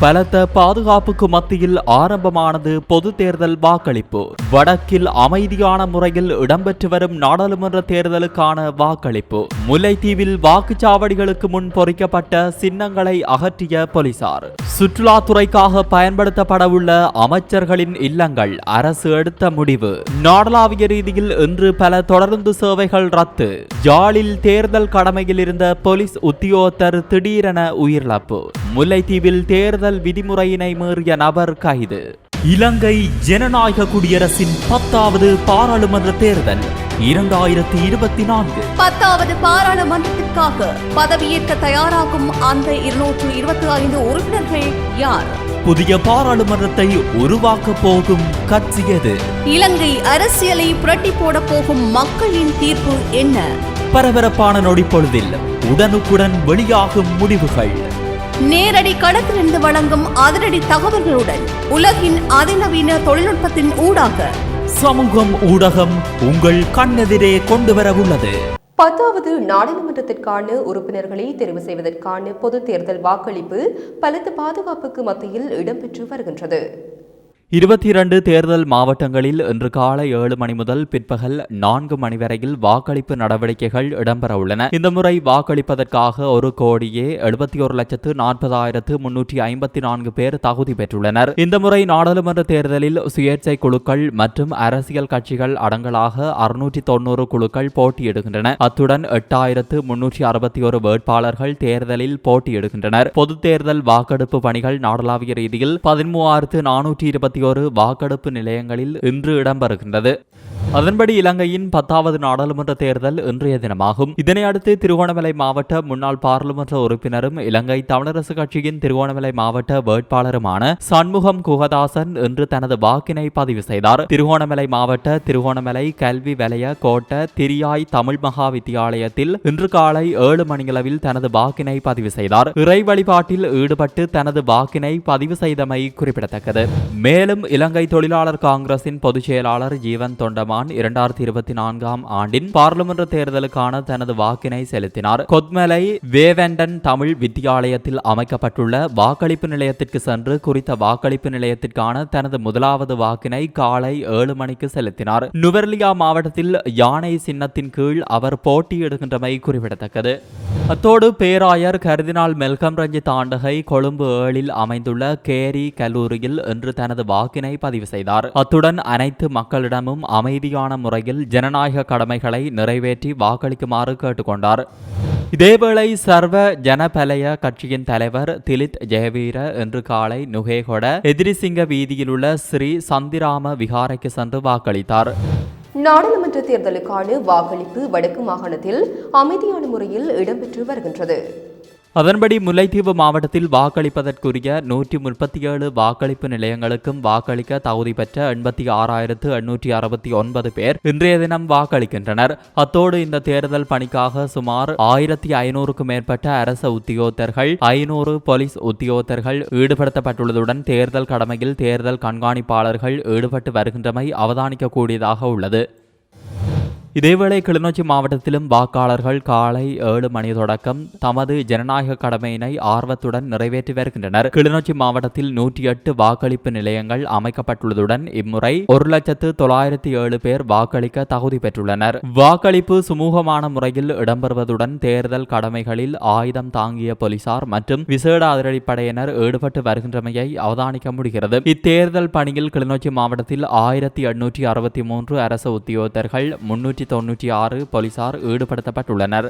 பலத்த பாதுகாப்புக்கு மத்தியில் ஆரம்பமானது பொது தேர்தல் வாக்களிப்பு. வடக்கில் அமைதியான முறையில் இடம்பெற்று வரும் நாடாளுமன்ற தேர்தலுக்கான வாக்களிப்பு. முல்லைத்தீவில் வாக்குச்சாவடிகளுக்கு முன் பொறிக்கப்பட்ட சின்னங்களை அகற்றிய போலீசார். சுற்றுலாத்துறைக்காக பயன்படுத்தப்படவுள்ள அமைச்சர்களின் இல்லங்கள் அரசு எடுத்த முடிவு. நாடளாவிய ரீதியில் இன்று பல தொடர்ந்து சேவைகள் ரத்து. ஜாலில் தேர்தல் கடமையில் இருந்த போலீஸ் உத்தியோகத்தர் திடீரென உயிரிழப்பு. முல்லைத்தீவில் தேர்தல் விதிமுறையினை மீறிய நபர் கைது. இலங்கை ஜனநாயக குடியரசின் பத்தாவது பாராளுமன்ற தேர்தல் இரண்டாயிரத்தி இருபத்தி நான்கு. பத்தாவது பாராளுமன்றத்திற்காக பதவியேற்க தயாராகும் அந்த இருநூற்று இருபத்தி ஐந்து உறுப்பினர்கள் யார்? புதிய பாராளுமன்றத்தை உருவாக்கப் போகும் கட்சி எது? இலங்கை அரசியலை புரட்டி போட போகும் மக்களின் தீர்ப்பு என்ன? பரபரப்பான நொடிப்பொழுதில் உடனுக்குடன் வெளியாகும் முடிவுகள். நேரடி களத்திலிருந்து வழங்கும் அதிரடி தகவல்களுடன் உலகின் அதிநவீன தொழில்நுட்பத்தின் ஊடாக. சமூகம் ஊடகம் உங்கள் கண்ணெதிரே கொண்டு வரவுள்ளது பத்தாவது நாடாளுமன்றத்திற்கான உறுப்பினர்களை தெரிவு செய்வதற்கான பொது தேர்தல் வாக்களிப்பு பலத்த பாதுகாப்புக்கு மத்தியில் இடம்பெற்று வருகின்றது. இருபத்தி இரண்டு தேர்தல் மாவட்டங்களில் இன்று காலை ஏழு மணி முதல் பிற்பகல் நான்கு மணி வரையில் வாக்களிப்பு நடவடிக்கைகள் இடம்பெற உள்ளன. இந்த முறை வாக்களிப்பதற்காக ஒரு கோடியே எழுபத்தி ஒரு லட்சத்து நாற்பதாயிரத்து முன்னூற்றி ஐம்பத்தி நான்கு பேர் தகுதி பெற்றுள்ளனர். இந்த முறை நாடாளுமன்ற தேர்தலில் சுயேட்சை குழுக்கள் மற்றும் அரசியல் கட்சிகள் அடங்கலாக அறுநூற்றி தொண்ணூறு குழுக்கள் போட்டியிடுகின்றன. அத்துடன் எட்டாயிரத்து முன்னூற்றி அறுபத்தி ஒரு வேட்பாளர்கள் தேர்தலில் போட்டியிடுகின்றனர். பொது தேர்தல் வாக்கெடுப்பு பணிகள் நாடளாவிய ரீதியில் பதிமூவாயிரத்து நானூற்றி இருபத்தி ஒரு வாக்கெடுப்பு நிலையங்களில் இன்று இடம்பெறுகின்றது. அதன்படி இலங்கையின் பத்தாவது நாடாளுமன்ற தேர்தல் இன்றைய தினமாகும். இதனையடுத்து திருகோணமலை மாவட்ட முன்னாள் பாராளுமன்ற உறுப்பினரும் இலங்கை தமிழரசு கட்சியின் திருகோணமலை மாவட்ட வேட்பாளருமான சண்முகம் குகதாசன் இன்று தனது வாக்கினை பதிவு செய்தார். திருகோணமலை மாவட்ட திருகோணமலை கல்வி வலய கோட்ட திரியாய் தமிழ் மகா வித்தியாலயத்தில் இன்று காலை ஏழு மணியளவில் தனது வாக்கினை பதிவு செய்தார். இறை வழிபாட்டில் ஈடுபட்டு தனது வாக்கினை பதிவு செய்தமை குறிப்பிடத்தக்கது. மேலும் இலங்கை தொழிலாளர் காங்கிரசின் பொதுச் செயலாளர் ஜீவன் தொண்டமான் இரண்டாயிரத்தி இருபத்தி நான்காம் ஆண்டின் பாராளுமன்ற தேர்தலுக்கான தனது வாக்கினை செலுத்தினார். கொத்மலை வேவெண்டன் தமிழ் வித்தியாலயத்தில் அமைக்கப்பட்டுள்ள வாக்களிப்பு நிலையத்திற்கு சென்று குறித்த வாக்களிப்பு நிலையத்திற்கான தனது முதலாவது வாக்கினை காலை ஏழு மணிக்கு செலுத்தினார். நுவர்லியா மாவட்டத்தில் யானை சின்னத்தின் கீழ் அவர் போட்டியிடுகின்றமை குறிப்பிடத்தக்கது. அத்தோடு பேராயர் கர்தினால் மெல்கம் ரஞ்சித் ஆண்டகை கொழும்பு ஏழில் அமைந்துள்ள கேரி கல்லூரியில் இன்று தனது வாக்கினை பதிவு செய்தார். அத்துடன் அனைத்து மக்களிடமும் அமைதி அமைதியான முறையில் ஜனநாயக கடமைகளை நிறைவேற்றி வாக்களிக்குமாறு கேட்டுக்கொண்டார். இதேவேளை சர்வ ஜனபலய கட்சியின் தலைவர் திலித் ஜெயவீர இன்று காலை நுகேகொட எதிரிசிங்க வீதியிலுள்ள ஸ்ரீ சந்திராம விகாரைக்கு சென்று வாக்களித்தார். நாடாளுமன்ற தேர்தலுக்கான வாக்களிப்பு வடக்கு மாகாணத்தில் அமைதியான முறையில் இடம்பெற்று வருகின்றது. அதன்படி முல்லைத்தீவு மாவட்டத்தில் வாக்களிப்பதற்குரிய நூற்றி முப்பத்தி ஏழு வாக்களிப்பு நிலையங்களுக்கும் வாக்களிக்க தகுதி பெற்ற எண்பத்தி ஆறாயிரத்து எண்ணூற்றி அறுபத்தி ஒன்பது பேர் இன்றைய தினம் வாக்களிக்கின்றனர். அத்தோடு இந்த தேர்தல் பணிக்காக சுமார் ஆயிரத்தி ஐநூறுக்கும் மேற்பட்ட அரச உத்தியோகத்தர்கள் ஐநூறு போலீஸ் உத்தியோகத்தர்கள் ஈடுபடுத்தப்பட்டுள்ளதுடன் தேர்தல் கடமையில் தேர்தல் கண்காணிப்பாளர்கள் ஈடுபட்டு வருகின்றமை அவதானிக்கக்கூடியதாக உள்ளது. இதேவேளை கிளிநொச்சி மாவட்டத்திலும் வாக்காளர்கள் காலை ஏழு மணி தொடக்கம் தமது ஜனநாயக கடமையினை ஆர்வத்துடன் நிறைவேற்றி வருகின்றனர். கிளிநொச்சி மாவட்டத்தில் நூற்றி எட்டு வாக்களிப்பு நிலையங்கள் அமைக்கப்பட்டுள்ளதுடன் இம்முறை ஒரு லட்சத்து தொள்ளாயிரத்தி ஏழு பேர் வாக்களிக்க தகுதி பெற்றுள்ளனர். வாக்களிப்பு சுமூகமான முறையில் இடம்பெறுவதுடன் தேர்தல் கடமைகளில் ஆயுதம் தாங்கிய போலீசார் மற்றும் விசேட அதிரடிப்படையினர் ஈடுபட்டு வருகின்றமையை அவதானிக்க முடிகிறது. இத்தேர்தல் பணியில் கிளிநொச்சி மாவட்டத்தில் ஆயிரத்தி எண்ணூற்றி அறுபத்தி மூன்று அரசு உத்தியோகத்தர்கள் முன்னூற்றி தொன்னூற்றி ஆறு போலீசார் ஈடுபடுத்தப்பட்டுள்ளனர்.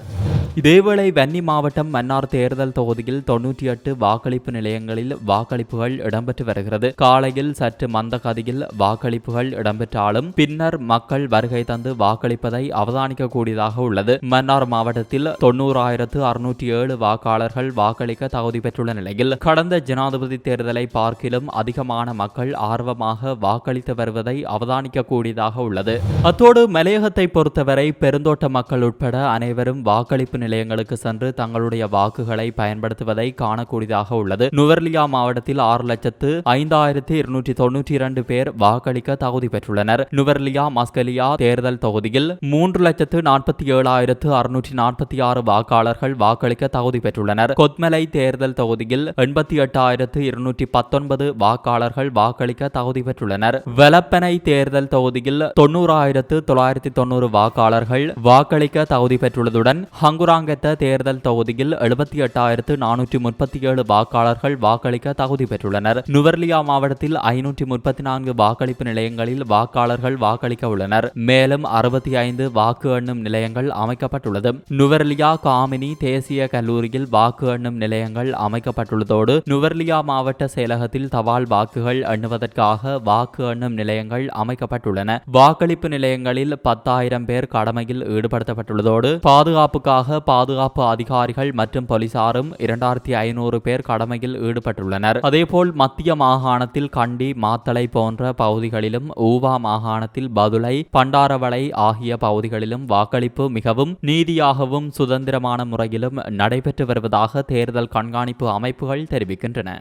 இதேவேளை வன்னி மாவட்டம் மன்னார் தேர்தல் தொகுதியில் தொன்னூற்றி எட்டு வாக்களிப்பு நிலையங்களில் வாக்களிப்புகள் இடம்பெற்று வருகிறது. காலையில் சற்று மந்த கதியில் வாக்களிப்புகள் இடம்பெற்றாலும் பின்னர் மக்கள் வருகை தந்து வாக்களிப்பதை அவதானிக்கக்கூடியதாக உள்ளது. மன்னார் மாவட்டத்தில் தொண்ணூறாயிரத்து அறுநூற்றி ஏழு வாக்காளர்கள் வாக்களிக்க தகுதி பெற்றுள்ள நிலையில் கடந்த ஜனாதிபதி தேர்தலை பார்க்கிலும் அதிகமான மக்கள் ஆர்வமாக வாக்களித்து வருவதை அவதானிக்கக்கூடியதாக உள்ளது. அத்தோடு மலையகத்தை பொறுத்தவரை பெருந்தோட்ட மக்கள் உட்பட அனைவரும் வாக்களிப்பு நிலையங்களுக்கு சென்று தங்களுடைய வாக்குகளை பயன்படுத்துவதை காணக்கூடியதாக உள்ளது. நுவர்லியா மாவட்டத்தில் ஆறு லட்சத்து ஐந்தாயிரத்தி இருநூற்றி தொன்னூற்றி இரண்டு பேர் வாக்களிக்க தகுதி பெற்றுள்ளனர். நுவர்லியா மஸ்கலியா தேர்தல் தொகுதியில் மூன்று லட்சத்து நாற்பத்தி ஏழாயிரத்து அறுநூற்றி நாற்பத்தி ஆறு வாக்காளர்கள் வாக்களிக்க தகுதி பெற்றுள்ளனர். கொத்மலை தேர்தல் தொகுதியில் எண்பத்தி எட்டாயிரத்து இருநூற்றி பத்தொன்பது வாக்காளர்கள் வாக்களிக்க தகுதி பெற்றுள்ளனர். வெலப்பனை தேர்தல் தொகுதியில் தொன்னூறாயிரத்து தொள்ளாயிரத்தி தொண்ணூறு வாக்காளர்கள் வாக்களிக்க தகுதி பெற்றுள்ளதுடன் ஹங்குரா ஊராங்கத்த தேர்தல் தொகுதியில் எழுபத்தி எட்டாயிரத்து நானூற்றி முப்பத்தி ஏழு வாக்காளர்கள் வாக்களிக்க தகுதி பெற்றுள்ளனர். நுவர்லியா மாவட்டத்தில் ஐநூற்றி முப்பத்தி நான்கு வாக்களிப்பு நிலையங்களில் வாக்காளர்கள் வாக்களிக்க உள்ளனர். மேலும் அறுபத்தி ஐந்து வாக்கு எண்ணும் நிலையங்கள் அமைக்கப்பட்டுள்ளது. நுவர்லியா காமினி தேசிய கல்லூரியில் வாக்கு எண்ணும் நிலையங்கள் அமைக்கப்பட்டுள்ளதோடு நுவர்லியா மாவட்ட செயலகத்தில் தபால் வாக்குகள் எண்ணுவதற்காக வாக்கு எண்ணும் நிலையங்கள் அமைக்கப்பட்டுள்ளன. வாக்களிப்பு நிலையங்களில் பத்தாயிரம் பேர் கடமையில் ஈடுபடுத்தப்பட்டுள்ளதோடு பாதுகாப்புக்காக பாதுகாப்பு அதிகாரிகள் மற்றும் போலீசாரும் இரண்டாயிரத்தி ஐநூறு பேர் கடமையில் ஈடுபட்டுள்ளனர். அதேபோல் மத்திய மாகாணத்தில் கண்டி மாத்தளை போன்ற பகுதிகளிலும் ஊவா மாகாணத்தில் பதுளை பண்டாரவளை ஆகிய பகுதிகளிலும் வாக்களிப்பு மிகவும் நீதியாகவும் சுதந்திரமான முறையிலும் நடைபெற்று வருவதாக தேர்தல் கண்காணிப்பு அமைப்புகள் தெரிவிக்கின்றன.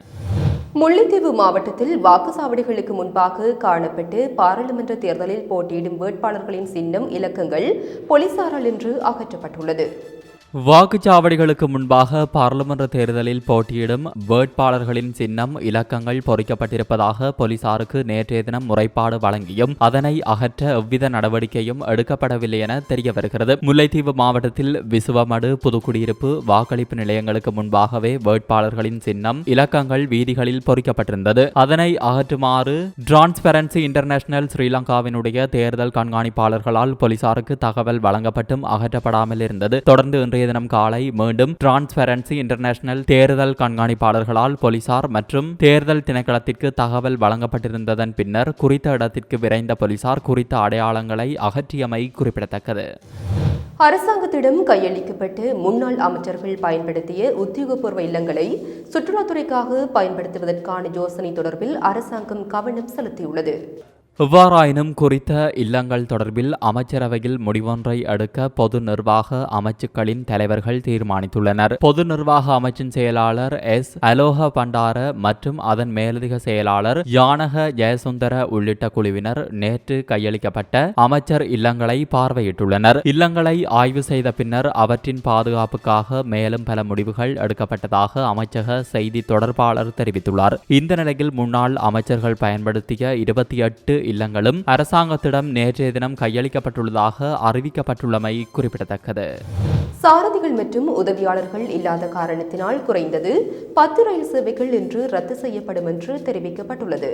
முல்லைத்தீவு மாவட்டத்தில் வாக்குச்சாவடிகளுக்கு முன்பாக காணப்பட்டு பாராளுமன்ற தேர்தலில் போட்டியிடும் வேட்பாளர்களின் சின்னம் இலக்கங்கள் போலீசாரால் இன்று அகற்றப்பட்டுள்ளது. வாக்குச்சாவடிகளுக்கு முன்பாக பாராளுமன்ற தேர்தலில் போட்டியிடும் வேட்பாளர்களின் சின்னம் இலக்கங்கள் பொறிக்கப்பட்டிருப்பதாக போலீசாருக்கு நேற்றைய தினம் முறைப்பாடு வழங்கியும் அதனை அகற்ற எவ்வித நடவடிக்கையும் எடுக்கப்படவில்லை என தெரிய வருகிறது. முல்லைத்தீவு மாவட்டத்தில் விசுவமடு புதுக்குடியிருப்பு வாக்களிப்பு நிலையங்களுக்கு முன்பாகவே வேட்பாளர்களின் சின்னம் இலக்கங்கள் வீதிகளில் பொறிக்கப்பட்டிருந்தது. அதனை அகற்றுமாறு டிரான்ஸ்பரன்சி இன்டர்நேஷனல் ஸ்ரீலங்காவினுடைய தேர்தல் கண்காணிப்பாளர்களால் போலீசாருக்கு தகவல் வழங்கப்பட்டும் அகற்றப்படாமல் இருந்தது தொடர்ந்து இன்றைய தினம் காலை மீண்டும் டிரான்ஸ்பரன்சி இன்டர்நேஷனல் தேர்தல் கண்காணிப்பாளர்களால் போலீசார் மற்றும் தேர்தல் திணைக்களத்திற்கு தகவல் வழங்கப்பட்டிருந்ததன் பின்னர் குறித்த இடத்திற்கு விரைந்த போலீசார் குறித்த அடையாளங்களை அகற்றியமை குறிப்பிடத்தக்கது. அரசாங்கத்திடம் கையளிக்கப்பட்டு முன்னாள் அமைச்சர்கள் பயன்படுத்திய உத்தியோகபூர்வ இல்லங்களை சுற்றுலாத்துறைக்காக பயன்படுத்துவதற்கான யோசனை தொடர்பில் அரசாங்கம் கவனம் செலுத்தியுள்ளது. எவ்வாறாயினும் குறித்த இல்லங்கள் தொடர்பில் அமைச்சரவையில் முடிவொன்றை எடுக்க பொது நிர்வாக அமைச்சுக்களின் தலைவர்கள் தீர்மானித்துள்ளனர். பொது நிர்வாக அமைச்சின் செயலாளர் எஸ். அலோக பண்டார மற்றும் அதன் மேலதிக செயலாளர் யானக ஜெயசுந்தர உள்ளிட்ட குழுவினர் நேற்று கையளிக்கப்பட்ட அமைச்சர் இல்லங்களை பார்வையிட்டுள்ளனர். இல்லங்களை ஆய்வு செய்த பின்னர் அவற்றின் பாதுகாப்புக்காக மேலும் பல முடிவுகள் எடுக்கப்பட்டதாக அமைச்சக செய்தி தொடர்பாளர் தெரிவித்துள்ளார். இந்த நிலையில் முன்னாள் அமைச்சர்கள் பயன்படுத்திய இருபத்தி எட்டு இல்லங்களும் அரசாங்கத்திடம் நேற்றைய தினம் கையளிக்கப்பட்டுள்ளதாக அறிவிக்கப்பட்டுள்ளமை குறிப்பிடத்தக்கது. சாரதிகள் மற்றும் உதவியாளர்கள் இல்லாத காரணத்தினால் குறைந்தது பத்து ரயில் சேவைகள் இன்று ரத்து செய்யப்படும் என்று தெரிவிக்கப்பட்டுள்ளது.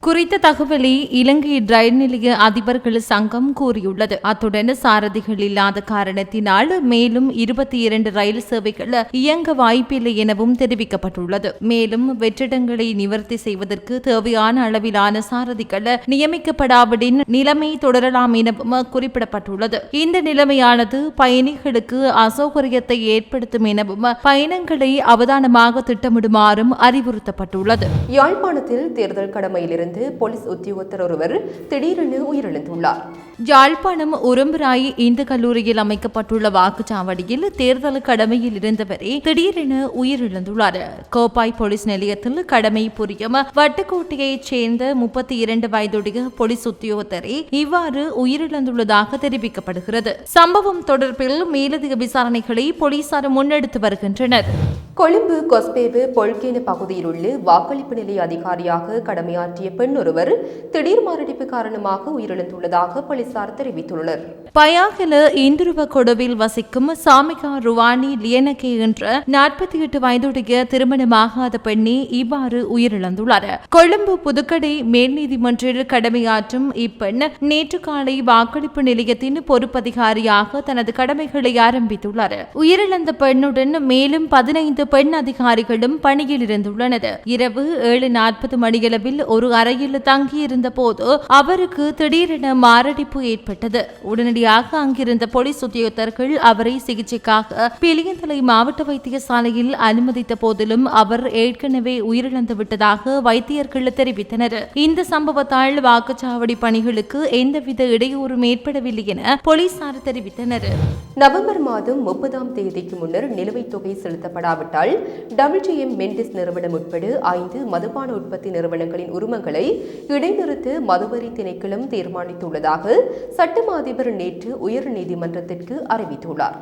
குறித்த தகவலை இலங்கை ரயில் நிலைய அதிபர்கள் சங்கம் கூறியுள்ளது. அத்துடன் சாரதிகள் இல்லாத காரணத்தினால் மேலும் இருபத்தி இரண்டு ரயில் சேவைகள் இயங்க வாய்ப்பில்லை எனவும் தெரிவிக்கப்பட்டுள்ளது. மேலும் வெற்றிடங்களை நிவர்த்தி செய்வதற்கு தேவையான அளவிலான சாரதிகள் நியமிக்கப்படாவிடின் நிலைமை தொடரலாம் எனவும் குறிப்பிடப்பட்டுள்ளது. இந்த நிலைமையானது பயணிகளுக்கு அசௌகரியத்தை ஏற்படுத்தும் எனவும் பயணங்களை அவதானமாக திட்டமிடுமாறும் அறிவுறுத்தப்பட்டுள்ளது. யாழ்ப்பாணத்தில் தேர்தல் கடமையிலிருந்து போலீஸ் உத்தியோகத்தர் ஒருவர் திடீரென உயிரிழந்துள்ளார். யாழ்ப்பாணம் உரம்பராய் இந்து கல்லூரியில் அமைக்கப்பட்டுள்ள வாக்குச்சாவடியில் தேர்தல் கடமையில் இருந்தவரே திடீரென உயிரிழந்துள்ளார். கோப்பாய் போலீஸ் நிலையத்தில் கடமை புரியும் வட்டுக்கோட்டையைச் சேர்ந்த முப்பத்தி இரண்டு வயதுடைய போலீஸ் உத்தியோகத்தரே இவ்வாறு உயிரிழந்துள்ளதாக தெரிவிக்கப்படுகிறது. சம்பவம் தொடர்பில் மேலதிக விசாரணைகளை போலீசார் முன்னெடுத்து வருகின்றனர். கொழும்பு கொஸ்பேவு பொல்கேன பகுதியில் உள்ள வாக்களிப்பு நிலைய அதிகாரியாக கடமையாற்றிய பெண் ஒருவர் திடீர் மாரடைப்பு காரணமாக உயிரிழந்துள்ளதாக போலீஸ் போலீசார் தெரிவித்துள்ளனர். பயாகில இந்துருவ கொடுவில் வசிக்கும் சாமிகா ருவானி லியனகே என்ற நாற்பத்தி எட்டு வயதுடைய திருமணமாகாத பெண்ணே இவ்வாறு உயிரிழந்துள்ளார். கொழும்பு புதுக்கடை மேல் நீதிமன்றில் கடமையாற்றும் இப்பெண் நேற்று காலை வாக்களிப்பு நிலையத்தின் பொறுப்பதிகாரியாக தனது கடமைகளை ஆரம்பித்துள்ளார். உயிரிழந்த பெண்ணுடன் மேலும் பதினைந்து பெண் அதிகாரிகளும் பணியில் இருந்துள்ளனர். இரவு ஏழு நாற்பது மணியளவில் ஒரு அறையில் தங்கியிருந்த போது அவருக்கு திடீரென மாரடைப்பு பாதிப்பு ஏற்பட்டது. உடனடியாக அங்கிருந்த போலீஸ் உத்தியோகத்தர்கள் அவரை சிகிச்சைக்காக பிலியந்தலை மாவட்ட வைத்தியசாலையில் அனுமதித்த போதிலும் அவர் ஏற்கனவே உயிரிழந்து விட்டதாக வைத்தியர்கள் தெரிவித்தனர். இந்த சம்பவத்தால் வாக்குச்சாவடி பணிகளுக்கு எந்தவித இடையூறும் ஏற்படவில்லை என போலீசார் தெரிவித்தனர். நவம்பர் மாதம் முப்பதாம் தேதிக்கு முன்னர் நிலுவைத் தொகை செலுத்தப்படாவிட்டால் டபிள்யூஎம் மெண்டிஸ் நிறுவனம் உட்பட ஐந்து மதுபான உற்பத்தி நிறுவனங்களின் உரிமங்களை இடைநிறுத்த மதுவரி திணைக்களம் தீர்மானித்துள்ளதாக சட்டமா அதிபர் நேற்று உயர்நீதிமன்றத்திற்கு அறிவித்துள்ளார்.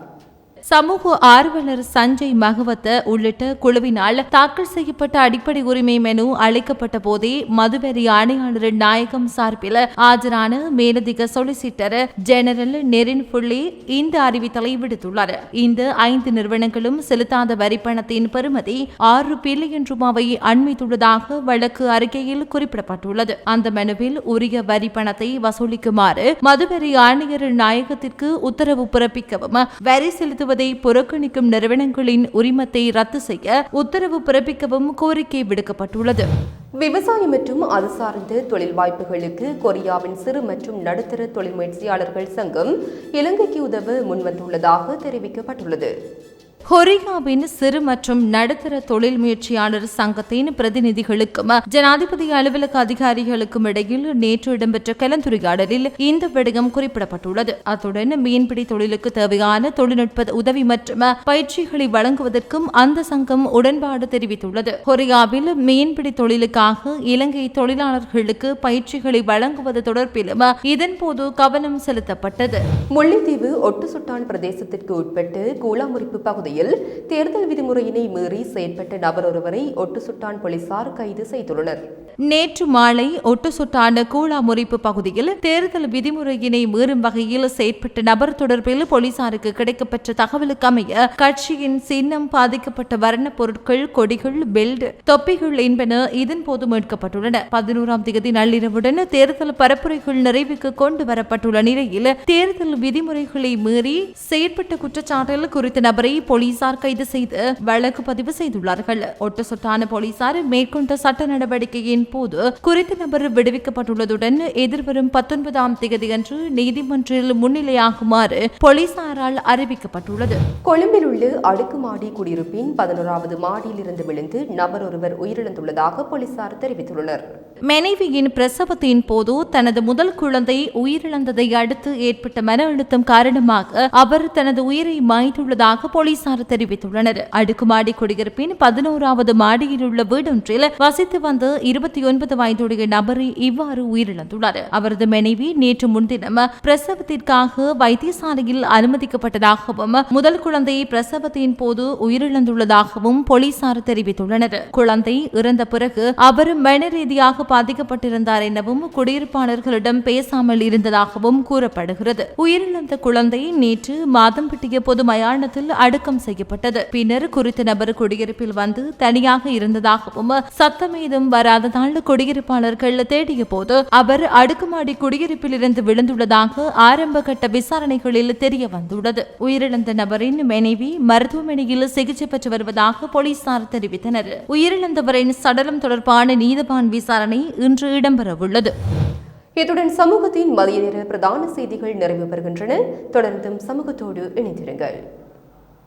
சமூக ஆர்வலர் சஞ்சய் மகவத்த உள்ளிட்ட குழுவினால் தாக்கல் செய்யப்பட்ட அடிப்படை உரிமை மெனு அளிக்கப்பட்ட போதே மதுவெறி ஆணையாளர் நாயகம் சார்பில் ஆஜரான மேலதிக சொலிசிட்டர் ஜெனரல் நெரின் புள்ளி இந்த அறிவித்தலை விடுத்துள்ளார். இந்த ஐந்து நிறுவனங்களும் செலுத்தாத வரிப்பணத்தின் பெறுமதி ஆறு பில்லியன் ரூபாவை அண்மித்துள்ளதாக வழக்கு அறிக்கையில் குறிப்பிடப்பட்டுள்ளது. அந்த மெனுவில் உரிய வரி பணத்தை வசூலிக்குமாறு மதுவெறி ஆணையர் நாயகத்திற்கு உத்தரவு பிறப்பிக்கவும் வரி செலுத்துவது புறக்கணிக்கும் நிறுவனங்களின் உரிமத்தை ரத்து செய்ய உத்தரவு பிறப்பிக்கவும் கோரிக்கை விடுக்கப்பட்டுள்ளது. விவசாயம் மற்றும் அது சார்ந்த தொழில் வாய்ப்புகளுக்கு கொரியாவின் சிறு மற்றும் நடுத்தர தொழில் முயற்சியாளர்கள் சங்கம் இலங்கைக்கு உதவ முன்வந்துள்ளதாக தெரிவிக்கப்பட்டுள்ளது. கொரியாவின் சிறு மற்றும் நடுத்தர தொழில் முயற்சியாளர் சங்கத்தின் பிரதிநிதிகளுக்கும் ஜனாதிபதி அலுவலக அதிகாரிகளுக்கும் இடையில் நேற்று இடம்பெற்ற கலந்துரையாடலில் இந்த விடயம் குறிப்பிடப்பட்டுள்ளது. அத்துடன் மீன்பிடி தொழிலுக்கு தேவையான தொழில்நுட்ப உதவி மற்றும் பயிற்சிகளை வழங்குவதற்கும் அந்த சங்கம் உடன்பாடு தெரிவித்துள்ளது. கொரியாவில் மீன்பிடி தொழிலுக்காக இலங்கை தொழிலாளர்களுக்கு பயிற்சிகளை வழங்குவது தொடர்பிலும் இதன்போது கவனம் செலுத்தப்பட்டது. முல்லைத்தீவு ஒட்டுசுட்டான் பிரதேசத்திற்கு உட்பட்டு கூலாமுறிப்பு பகுதியில் தேர்தல் விதிமுறையினை மீறி செயற்பட்ட நபர் ஒருவரை ஒட்டுசுட்டான் போலீசார் கைது செய்துள்ளனர். நேற்று மாலை ஒட்டுசுட்டான கூழா முறிப்பு பகுதியில் தேர்தல் விதிமுறையினை மீறும் வகையில் செயற்பட்ட நபர் தொடர்பில் போலீசாருக்கு கிடைக்கப்பெற்ற தகவலுக்கு அமைய கட்சியின் சின்னம் பாதிக்கப்பட்ட வர்ண பொருட்கள் கொடிகள் பெல்ட் தொப்பிகள் என்பன இதன்போது மீட்கப்பட்டுள்ளன. பதினோராம் தேதி நள்ளிரவுடன் தேர்தல் பரப்புரைகள் நிறைவுக்கு கொண்டு வரப்பட்டுள்ள நிலையில் தேர்தல் விதிமுறைகளை மீறி செயற்பட்ட குற்றச்சாட்டில் குறித்த நபரை போலீசார் கைது செய்து வழக்கு பதிவு செய்துள்ளார்கள். ஒட்டுசுட்டான போலீசார் மேற்கொண்ட சட்ட நடவடிக்கையின் போது குறித்த நபர் விடுவிக்கப்பட்டுள்ளதுடன் எதிர்வரும் பத்தொன்பதாம் தேதியன்று நீதிமன்றில் முன்னிலையாகுமாறு போலீசாரால் அறிவிக்கப்பட்டுள்ளது. கொழும்பில் உள்ள அடுக்குமாடி குடியிருப்பின் பதினோராவது மாடியில் இருந்து விழுந்து நபர் ஒருவர் உயிரிழந்துள்ளதாக போலீசார் தெரிவித்துள்ளனர். மனைவியின் பிரசவத்தின் போது தனது முதல் குழந்தை உயிரிழந்ததை அடுத்து ஏற்பட்ட மன அழுத்தம் காரணமாக அவர் தனது உயிரை மாய்த்துள்ளதாக போலீசார் தெரிவித்துள்ளனர். அடுக்குமாடி குடியிருப்பின் பதினோராவது மாடியில் உள்ள வீடொன்றில் வசித்து வந்த இருபத்தி ஒன்பது வயதுடைய நபரை இவ்வாறு உயிரிழந்துள்ளார். அவரது மனைவி நேற்று முன்தினம் பிரசவத்திற்காக வைத்தியசாலையில் அனுமதிக்கப்பட்டதாகவும் முதல் குழந்தை பிரசவத்தின் போது உயிரிழந்துள்ளதாகவும் போலீசார் தெரிவித்துள்ளனர். குழந்தை இறந்த பிறகு அவர் மன ரீதியாக பாதிக்கப்பட்டிருந்தார் எனவும் குடியிருப்பாளர்களிடம் பேசாமல் இருந்ததாகவும் கூறப்படுகிறது. உயிரிழந்த குழந்தை நேற்று மாதம்பட்டிய பொது மயானத்தில் அடக்கம் செய்யப்பட்டது. பின்னர் குறித்த நபர் குடியிருப்பில் வந்து தனியாக இருந்ததாகவும் சத்தமேதும் வராததால் குடியிருப்பாளர்கள் தேடிய போது அவர் அடுக்குமாடி குடியிருப்பில் இருந்து விழுந்துள்ளதாக ஆரம்ப கட்ட விசாரணைகளில் தெரிய வந்துள்ளது உயிரிழந்த நபரின் மனைவி மருத்துவமனையில் சிகிச்சை பெற்று வருவதாக போலீசார் தெரிவித்தனர். உயிரிழந்தவரின் சடலம் தொடர்பான நீதவான் விசாரணை இன்று இடம்பெறவுள்ளது. இத்துடன் சமூகத்தின் மதிய நேர பிரதான செய்திகள் நிறைவு பெறுகின்றன. தொடர்ந்தும் சமூகத்தோடு இணைந்திருங்கள்.